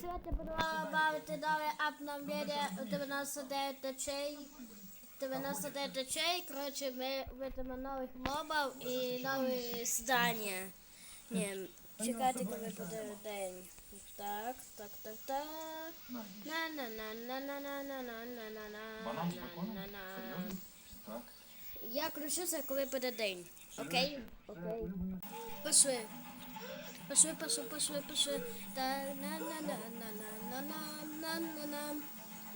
Сьогодні буду бавити нове обновлення 99 течей. 99 течей. Коротше, ми видимо нових мобів і нові здання. Ні, чекайте, коли буде день. Так, так, так, так. на на на на на на на на на на на на на на. Я включуся, коли буде день. Окей? Окей. Пошли. Пошли, пошли, пошли, пошли. Так, на на на на на на на на на на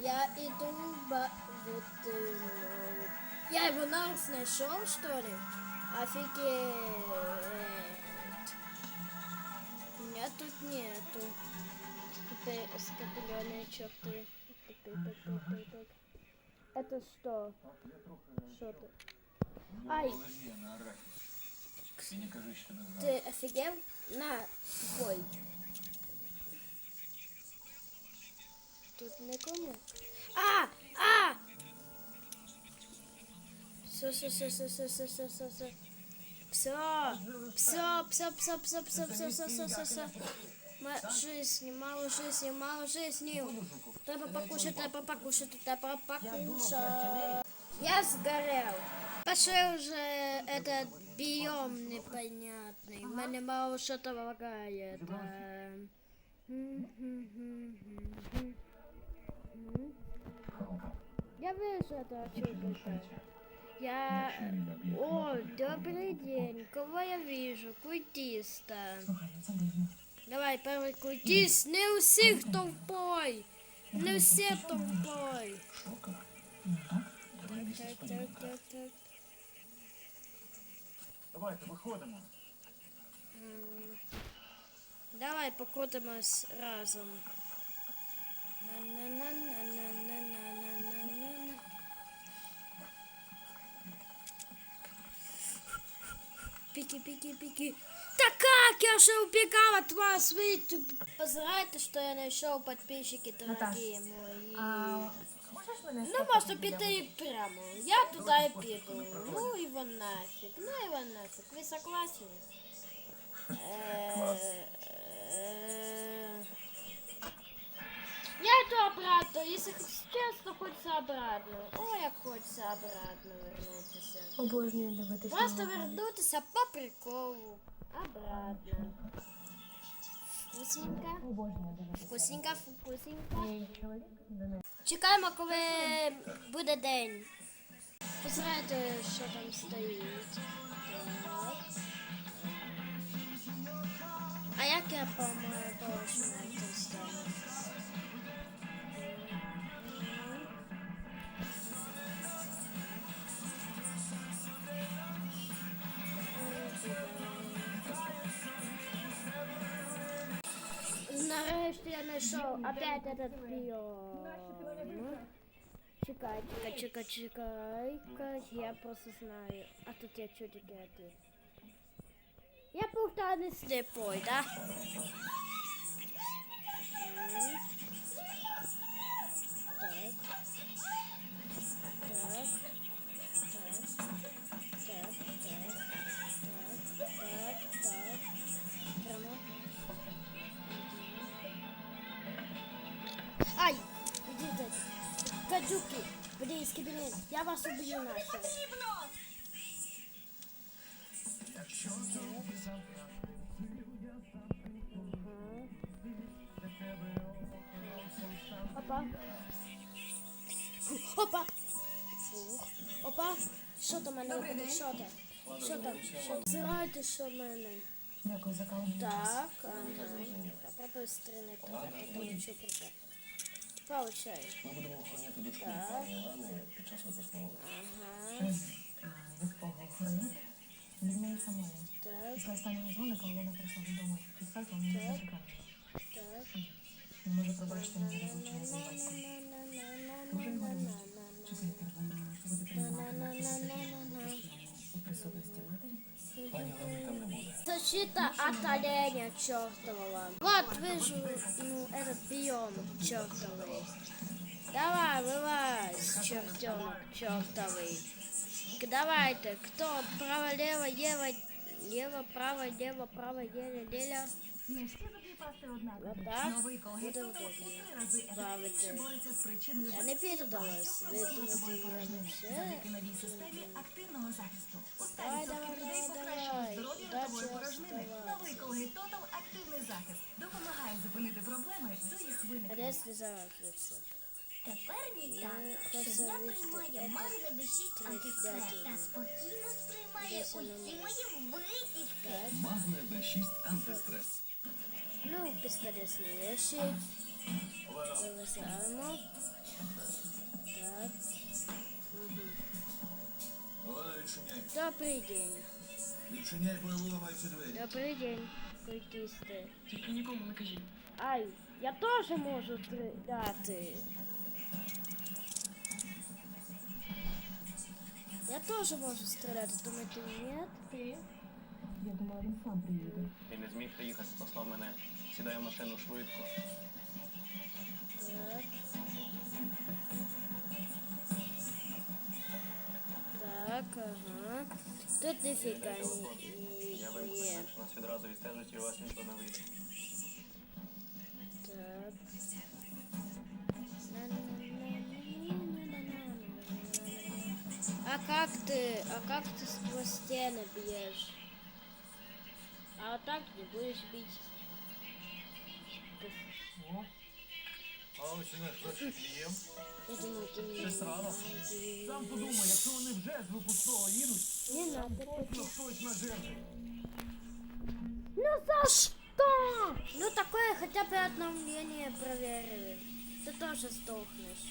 Я иду бавити нову. Я его нас знайшов, что ли? Офигеть. Меня тут нету. Теперь скопленные черты. Это что? Что ты? Ай. Ты офигел? На, твой. Тут никому. А! А! Все, все, все, все, все, все, все, все, все. Все, все, все, все, все, все, все, все, все, все. Ма- Жизни, мало жизни, мало жизни. Треба покушать, треба покушать, треба покушать. Я сгорел. Пошел уже этот биом непонятный. Мне мало что-то лагает. Эм. Я вижу это чудо. Я... О, добрый день. Кого я вижу? Культиста. Давай, первый культист. Не у всіх толпой. Не всі толпой. Шока. Давай місяць Так, так, подивимо. так, так. Давайте виходимо. Давай покотимось разом. Пики, пики, пики. Так как я же убегал от вас? Вы позираете, что я нашел подписчики, дорогие Наташа, мои. А... Ну, можна піти і прямо. Я туди і піду. Ну його нафіг, ну його нафіг. Ви согласні? Я йду обратно, якщо чесно, хочеться обратно. О, як хочеться обратно вернутися. обожнюю дивитися? Просто вернутися по приколу. Обратно. Вкусненько. Обожнюю дивитися. Вкусненько, вкусненько. Чоловік. Чекаємо, коли буде день. Позирайте, що там стоїть. А як я помаю полошу на цій стороні? Нарешті я знайшов опять этот біом. Чекай, чекай, чекай, чекай. Я просто знаю. А тут я чудики один. Я просто не слепой, да? Так. Так, Гадюки! Близкий, блин! Я вас убью нахер! Опа! Опа! Фух. Опа! Що там мене випаде? Що там? Що там? Зирайте, що в мене. Так, ага. Попробуй стрелять, это ничего прикольно. Получай. Ми будемо охороняти дочку Так. пані Ілани під час випускного. Ага. А від кого охороняти? Від неї самої. Так, Після останнього дзвоника Олена прийшла додому під сальто, мені не зачекала. так. Не може пробачити мені розлучення з батьком. Дуже молодець. Чекайте, вона буде приймати На-на-на-на-на-на. у присутності матері? Защита от оленя чертового. Вот вижу, ну, этот биом чертовый. Давай, вылазь, чертенок чертовый. Давайте, кто право, лево, лево, лево, право, лево, право, леля, леля. Вот так. Вот так. Я не піддалась. Давай, давай. допомагає зупинити проблеми до їх А виникнення. де слізавається? Тепер мій Я тато хочу щодня вивчити приймає це магне B6 антистрес та спокійно сприймає Десь воно усі є. мої витівки. Так. Магне Б6 антистрес. Ну, бесконечні вещи. Вивисаємо. Так. Олена, відчиняй. Добрий день. Відчиняй, бо виламаються двері. Добрий день, культисти. Тільки нікому не кажіть. Ай, я теж можу стріляти. Я теж можу стріляти, думаєте, ні? Ти? Я думала, він сам приїде. Він не зміг приїхати, послав мене. Сідає в машину швидко. Так. Так, ага. Тут ніфіга Я не вимкну, є. що нас відразу відстежить і у вас нічого не вийде. как ты, а как ты сквозь стены бьешь? А вот так не будешь бить. А ось і наш перший клієнт. Я думал, ты не Щось рано. Сам подумай, якщо вони вже з випускного їдуть, Не надо. точно хтось на жертві. Ну за что? Ну такое хотя бы обновление проверили. Ты тоже сдохнешь.